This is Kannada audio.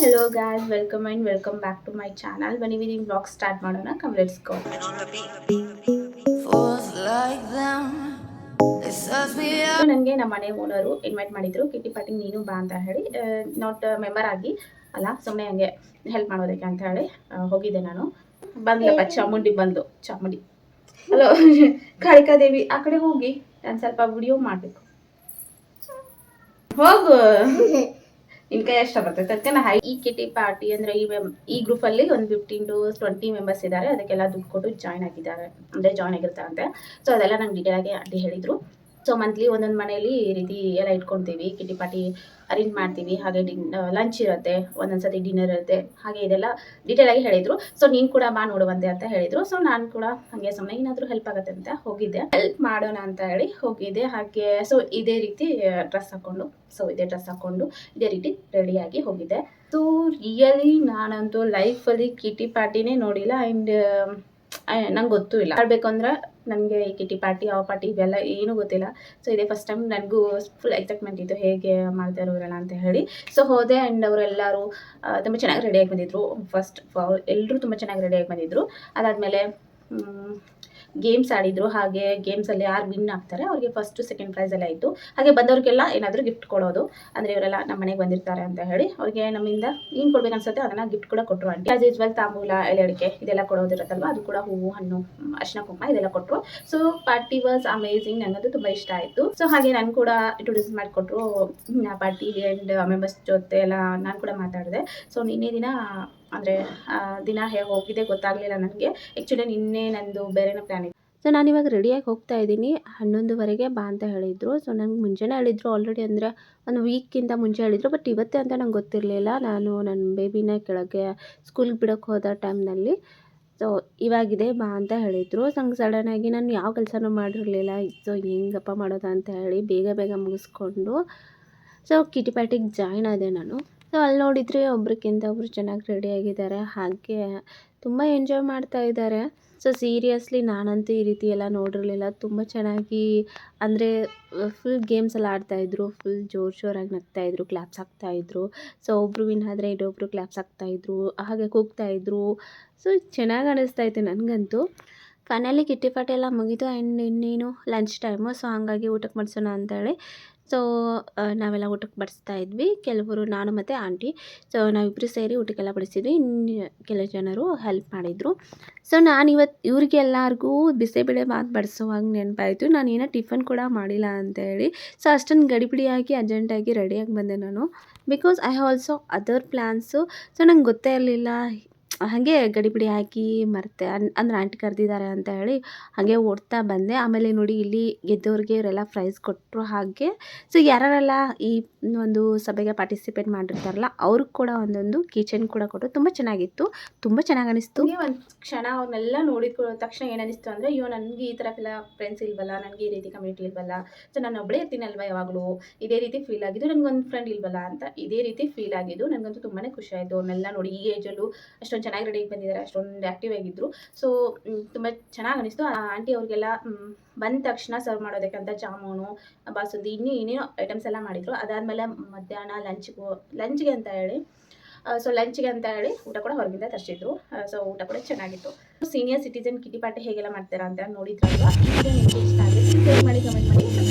Hello guys welcome and welcome back to my channel ಬನ್ನಿ ವಿದಿನ್ ಬ್ಲಾಗ್ ಸ್ಟಾರ್ಟ್ ಮಾಡೋಣ. Come let's go. ನನಗೆ ನಮ್ಮ ಮನೆ ಓನರು ಇನ್ವೈಟ್ ಮಾಡಿದ್ರು. ಕಿಟ್ಟಿ ಪಾಟಿಗೆ ನೀನು ಬಾ ಅಂತ ಹೇಳಿ. ನಾಟ್ ಮೆಂಬರ್ ಆಗಿ ಅಲ್ಲ ಸುಮ್ಮನೆ ಹಂಗೆ ಹೆಲ್ಪ್ ಮಾಡೋದಕ್ಕೆ ಅಂತ ಹೇಳಿ ಹೋಗಿದ್ದೆ ನಾನು. ಬಂದ್ಲಪ್ಪ ಚಾಮುಂಡಿ ಬಂದು ಚಾಮುಂಡಿ. ಹಲೋ ಕಾಳಿಕಾದೇವಿ ಆ ಕಡೆ ಹೋಗಿ ನಾನು ಸ್ವಲ್ಪ ವಿಡಿಯೋ ಮಾಡಬೇಕು. ಹೋಗು. ನಿನ್ ಕೈ ಎಷ್ಟ ಬರ್ತೈತೆ ಅದಕ್ಕೆ ನಾ ಹೈ- ಈ ಕಿಟಿ ಪಾರ್ಟಿ ಅಂದ್ರೆ ಈ ಮೆಮ್ ಈ ಗ್ರೂಪ್ ಅಲ್ಲಿ ಒಂದ್ ಫಿಫ್ಟೀನ್ ಟು ಟ್ವೆಂಟಿ ಮೆಂಬರ್ಸ್ ಇದ್ದಾರೆ ಅದಕ್ಕೆಲ್ಲ ದುಡ್ಡು ಕೊಟ್ಟು ಜಾಯ್ನ್ ಆಗಿದ್ದಾರೆ. ಅಂದ್ರೆ ಜಾಯ್ನ್ ಆಗಿರ್ತಾರಂತೆ. ಸೊ ಅದೆಲ್ಲ ನಂಗೆ ಡೀಟೇಲ್ ಆಗಿ ಆಂಟಿ ಹೇಳಿದ್ರು. ಸೊ ಮಂತ್ಲಿ ಒಂದೊಂದು ಮನೆಯಲ್ಲಿ ಈ ರೀತಿ ಎಲ್ಲ ಇಟ್ಕೊಳ್ತೀವಿ. ಕಿಟಿ ಪಾರ್ಟಿ ಅರೇಂಜ್ ಮಾಡ್ತೀವಿ. ಹಾಗೆ ಡಿನ್ ಲಂಚ್ ಇರುತ್ತೆ. ಒಂದೊಂದು ಸತಿ ಡಿನ್ನರ್ ಇರುತ್ತೆ. ಹಾಗೆ ಇದೆಲ್ಲ ಡೀಟೇಲ್ ಆಗಿ ಹೇಳಿದ್ರು. ಸೊ ನೀನು ಕೂಡ ಬಾ ನೋಡುವಂತೆ ಅಂತ ಹೇಳಿದ್ರು. ಸೊ ನಾನು ಕೂಡ ಹಾಗೆ ಸುಮ್ಮನೆ ಏನಾದರೂ ಹೆಲ್ಪ್ ಆಗುತ್ತೆ ಅಂತ ಹೋಗಿದ್ದೆ. ಹೆಲ್ಪ್ ಮಾಡೋಣ ಅಂತ ಹೇಳಿ ಹೋಗಿದ್ದೆ. ಹಾಗೆ ಸೊ ಇದೇ ರೀತಿ ಡ್ರೆಸ್ ಹಾಕೊಂಡು ಸೊ ಇದೇ ಡ್ರೆಸ್ ಹಾಕೊಂಡು ಇದೇ ರೀತಿ ರೆಡಿಯಾಗಿ ಹೋಗಿದ್ದೆ. ಸೊ ರಿಯಲಿ ನಾನಂತೂ ಲೈಫಲ್ಲಿ ಕಿಟಿ ಪಾರ್ಟಿನೇ ನೋಡಿಲ್ಲ. ಆ್ಯಂಡ್ ನಂಗೆ ಗೊತ್ತೂ ಇಲ್ಲ. ಹೇಳ್ಬೇಕು ಅಂದ್ರೆ ನನಗೆ ಈ ಕಿಟ್ಟಿ ಪಾರ್ಟಿ ಯಾವ ಪಾರ್ಟಿ ಇವೆಲ್ಲ ಏನೂ ಗೊತ್ತಿಲ್ಲ. ಸೊ ಇದೇ ಫಸ್ಟ್ ಟೈಮ್ ನನಗೂ ಫುಲ್ ಎಕ್ಸೈಟ್ಮೆಂಟ್ ಇತ್ತು ಹೇಗೆ ಮಾಡ್ತಾ ಇರೋರೆಲ್ಲ ಅಂತ ಹೇಳಿ. ಸೊ ಹೋದೆ ಆ್ಯಂಡ್ ಅವರೆಲ್ಲರೂ ತುಂಬ ಚೆನ್ನಾಗಿ ರೆಡಿಯಾಗಿ ಬಂದಿದ್ರು. ಫಸ್ಟ್ ಎಲ್ಲರೂ ತುಂಬ ಚೆನ್ನಾಗಿ ರೆಡಿಯಾಗಿ ಬಂದಿದ್ದರು ಅದಾದಮೇಲೆ ಗೇಮ್ಸ್ ಆಡಿದ್ರು, ಹಾಗೆ ಗೇಮ್ಸಲ್ಲಿ ಯಾರು ವಿನ್ ಆಗ್ತಾರೆ, ಅವ್ರಿಗೆ ಫಸ್ಟು ಸೆಕೆಂಡ್ ಪ್ರೈಸ್ ಎಲ್ಲ ಇತ್ತು. ಹಾಗೆ ಬಂದವ್ರಿಗೆಲ್ಲ ಏನಾದರೂ ಗಿಫ್ಟ್ ಕೊಡೋದು. ಅಂದರೆ ಇವರೆಲ್ಲ ನಮ್ಮ ಮನೆಗೆ ಬಂದಿರ್ತಾರೆ ಅಂತ ಹೇಳಿ, ಅವ್ರಿಗೆ ನಮ್ಮಿಂದ ಏನು ಕೊಡ್ಬೇಕು ಅನ್ಸುತ್ತೆ ಅದನ್ನು ಗಿಫ್ಟ್ ಕೂಡ ಕೊಟ್ಟರು ಆಂಟಿ ಆಸ್ ಯೂಸ್ವಲ್ ತಾಂಬೂಲ, ಎಲೆ ಅಡಿಕೆ ಇದೆಲ್ಲ ಕೊಡೋದಿರುತ್ತಲ್ವ? ಅದು ಕೂಡ ಹೂವು, ಹಣ್ಣು, ಅರ್ಶಿನ ಕುಂಕ ಇದೆಲ್ಲ ಕೊಟ್ಟರು ಸೊ ಪಾರ್ಟಿ ವಾಸ್ ಅಮೇಝಿಂಗ್ ನನಗದು ತುಂಬ ಇಷ್ಟ ಆಯಿತು. ಸೊ ಹಾಗೆ ನಾನು ಕೂಡ ಇಂಟ್ರೊಡ್ಯೂಸ್ ಮಾಡಿಕೊಟ್ರು ಪಾರ್ಟಿ ಆ್ಯಂಡ್ ಮೆಂಬರ್ಸ್ ಜೊತೆ ಎಲ್ಲ ನಾನು ಕೂಡ ಮಾತಾಡಿದೆ. ಸೊ ನಿನ್ನೆ ದಿನ ಅಂದರೆ ದಿನ ಹೇಗೆ ಹೋಗಿದೆ ಗೊತ್ತಾಗಲಿಲ್ಲ ನನಗೆ. ಆ್ಯಕ್ಚುಲಿ ನಿನ್ನೆ ನಂದು ಬೇರೆನೇ ಪ್ಲ್ಯಾನ್ ಇತ್ತು. ಸೊ ನಾನಿವಾಗ ರೆಡಿಯಾಗಿ ಹೋಗ್ತಾ ಇದ್ದೀನಿ. ಹನ್ನೊಂದುವರೆಗೆ ಬಾ ಅಂತ ಹೇಳಿದರು. ಸೊ ನಂಗೆ ಮುಂಚೆನೇ ಹೇಳಿದರು ಆಲ್ರೆಡಿ ಅಂದರೆ ಒಂದು ವೀಕಿಂತ ಮುಂಚೆ ಹೇಳಿದರು. ಬಟ್ ಇವತ್ತೇ ಅಂತ ನಂಗೆ ಗೊತ್ತಿರಲಿಲ್ಲ. ನಾನು ನನ್ನ ಬೇಬಿನ ಕೆಳಗೆ ಸ್ಕೂಲ್ಗೆ ಬಿಡೋಕ್ಕೆ ಹೋದ ಟೈಮ್ನಲ್ಲಿ ಸೊ ಇವಾಗಿದೆ ಬಾ ಅಂತ ಹೇಳಿದರು. ಹಂಗೆ ಸಡನ್ನಾಗಿ ನಾನು ಯಾವ ಕೆಲಸನೂ ಮಾಡಿರಲಿಲ್ಲ. ಸೊ ಹೆಂಗಪ್ಪ ಮಾಡೋದು ಅಂತ ಹೇಳಿ ಬೇಗ ಬೇಗ ಮುಗಿಸ್ಕೊಂಡು. ಸೊ ಕಿಟಿ ಪಾರ್ಟಿಗೆ ಜಾಯ್ನ್ ಆದೆ ನಾನು. ಸೊ ಅಲ್ಲಿ ನೋಡಿದರೆ ಒಬ್ರಿಗಿಂತ ಒಬ್ರು ಚೆನ್ನಾಗಿ ರೆಡಿಯಾಗಿದ್ದಾರೆ ಹಾಗೆ ತುಂಬ ಎಂಜಾಯ್ ಮಾಡ್ತಾ ಇದ್ದಾರೆ. ಸೊ ಸೀರಿಯಸ್ಲಿ ನಾನಂತೂ ಈ ರೀತಿ ಎಲ್ಲ ನೋಡಿರಲಿಲ್ಲ. ತುಂಬ ಚೆನ್ನಾಗಿ ಅಂದರೆ ಫುಲ್ ಗೇಮ್ಸ್ ಎಲ್ಲ ಆಡ್ತಾಯಿದ್ರು ಫುಲ್ ಜೋರು ಜೋರಾಗಿ ನಗ್ತಾಯಿದ್ರು ಕ್ಲಾಪ್ಸ್ ಹಾಕ್ತಾಯಿದ್ರು ಸೊ ಒಬ್ಬರು ವಿನ್ ಆದರೆ ಇನ್ನೊಬ್ಬರು ಕ್ಲಾಪ್ಸ್ ಹಾಕ್ತಾಯಿದ್ರು ಹಾಗೆ ಕೂಗ್ತಾಯಿದ್ರು ಸೊ ಚೆನ್ನಾಗಿ ಅನ್ನಿಸ್ತಾ ಇತ್ತು ನನಗಂತೂ. ಫೈನಲಿ ಕಿಟ್ಟಿ ಪಾಟಿ ಎಲ್ಲ ಮುಗಿದು ಆ್ಯಂಡ್ ಇನ್ನೇನು ಲಂಚ್ ಟೈಮು ಸೊ ಹಾಗಾಗಿ ಊಟಕ್ಕೆ ಮಾಡಿಸೋಣ ಅಂತೇಳಿ. ಸೊ ನಾವೆಲ್ಲ ಊಟಕ್ಕೆ ಬಡಿಸ್ತಾ ಇದ್ವಿ. ಕೆಲವರು ನಾನು ಮತ್ತು ಆಂಟಿ. ಸೊ ನಾವಿಬ್ಬರು ಸೇರಿ ಊಟಕ್ಕೆಲ್ಲ ಬಡಿಸಿದ್ವಿ. ಇನ್ನು ಕೆಲವು ಜನರು ಹೆಲ್ಪ್ ಮಾಡಿದರು. ಸೊ ನಾನು ಇವತ್ತು ಇವ್ರಿಗೆಲ್ಲರಿಗೂ ಬಿಸಿಬೇಳೆ ಬಾತ್ ಬಡಿಸುವಾಗ ನೆನಪಾಯಿತು. ನಾನು ಏನೋ ಟಿಫನ್ ಕೂಡ ಮಾಡಿಲ್ಲ ಅಂತೇಳಿ. ಸೊ ಅಷ್ಟೊಂದು ಗಡಿಬಿಡಿಯಾಗಿ, ಅರ್ಜೆಂಟಾಗಿ ರೆಡಿಯಾಗಿ ಬಂದೆ ನಾನು. Because I also other plans so ನಂಗೆ ಗೊತ್ತೇ ಇರಲಿಲ್ಲ ಹಾಗೆ ಗಡಿಬಿಡಿ ಹಾಕಿ ಮರೆತೆ ಅಂದ್ರೆ ಆಂಟಿ ಕರೆದಿದ್ದಾರೆ ಅಂತ ಹೇಳಿ ಹಾಗೆ ಓಡ್ತಾ ಬಂದೆ. ಆಮೇಲೆ ನೋಡಿ ಇಲ್ಲಿ ಗೆದ್ದವ್ರಿಗೆ ಇವರೆಲ್ಲ ಪ್ರೈಸ್ ಕೊಟ್ಟರು ಹಾಗೆ. ಸೊ ಯಾರೆಲ್ಲ ಈ ಒಂದು ಸಭೆಗೆ ಪಾರ್ಟಿಸಿಪೇಟ್ ಮಾಡಿರ್ತಾರಲ್ಲ, ಅವ್ರಿಗೆ ಕೂಡ ಒಂದೊಂದು ಕಿಚನ್ ಕೂಡ ಕೊಟ್ಟರು ತುಂಬ ಚೆನ್ನಾಗಿತ್ತು. ತುಂಬ ಚೆನ್ನಾಗಿ ಅನಿಸ್ತು. ಒಂದು ಕ್ಷಣ ಅವ್ರನ್ನೆಲ್ಲ ನೋಡಿದ ತಕ್ಷಣ ಏನಿಸ್ತು ಅಂದರೆ, ಅಯ್ಯೋ, ನನಗೆ ಈ ಥರ ಎಲ್ಲ ಫ್ರೆಂಡ್ಸ್ ಇಲ್ವಲ್ಲ, ನನಗೆ ಈ ರೀತಿ ಕಮ್ಯುನಿಟಿ ಇಲ್ವಲ್ಲ ಸೊ ನಾನು ಒಬ್ಬಳೇ ಇರ್ತೀನಲ್ವ ಯಾವಾಗಲೂ? ಇದೇ ರೀತಿ ಫೀಲ್ ಆಗಿದ್ದು ನನಗೊಂದು ಫ್ರೆಂಡ್ ಇಲ್ವಲ್ಲ ಅಂತ, ಇದೇ ರೀತಿ ಫೀಲ್ ಆಗಿದ್ದು ನನಗಂತೂ ತುಂಬಾ ಖುಷಿ ಆಯಿತು. ಅವ್ರನ್ನೆಲ್ಲ ನೋಡಿ ಈ ಏಜಲ್ಲೂ ಅಷ್ಟೊಂದು ಚೆನ್ನಾಗಿ ರೆಡಿಯಾಗಿ ಬಂದಿದ್ದಾರೆ, ಅಷ್ಟೊಂದು ಆ್ಯಕ್ಟಿವ್ ಆಗಿದ್ದರು ಸೊ ತುಂಬ ಚೆನ್ನಾಗಿ ಅನಿಸ್ತು. ಆಂಟಿ ಅವ್ರಿಗೆಲ್ಲ ಬಂದ ತಕ್ಷಣ ಸರ್ವ್ ಮಾಡೋದಕ್ಕಂತ ಜಾಮೂನು, ಬಾಸುಂದಿ, ಇನ್ನೂ ಏನೇನೋ ಐಟಮ್ಸ್ ಎಲ್ಲ ಮಾಡಿದ್ರು. ಅದಾದಮೇಲೆ ಮಧ್ಯಾಹ್ನ ಲಂಚ್ಗೂ ಲಂಚ್ಗೆ ಅಂತ ಹೇಳಿ ಸೊ ಲಂಚ್ಗೆ ಅಂತ ಹೇಳಿ ಊಟ ಕೂಡ ಹೊರಗಿಂದ ತರಿಸಿದ್ರು. ಸೊ ಊಟ ಕೂಡ ಚೆನ್ನಾಗಿತ್ತು. ಸೀನಿಯರ್ ಸಿಟಿಸನ್ ಕಿಟಿ ಪಾರ್ಟಿ ಹೇಗೆಲ್ಲ ಮಾಡ್ತಾರಾ ಅಂತ ನೋಡಿದ್ರಲ್ವಾ? ನಿಮಗೆ ಇಷ್ಟ ಮಾಡಿ ಕಮೆಂಟ್ ಮಾಡಿ.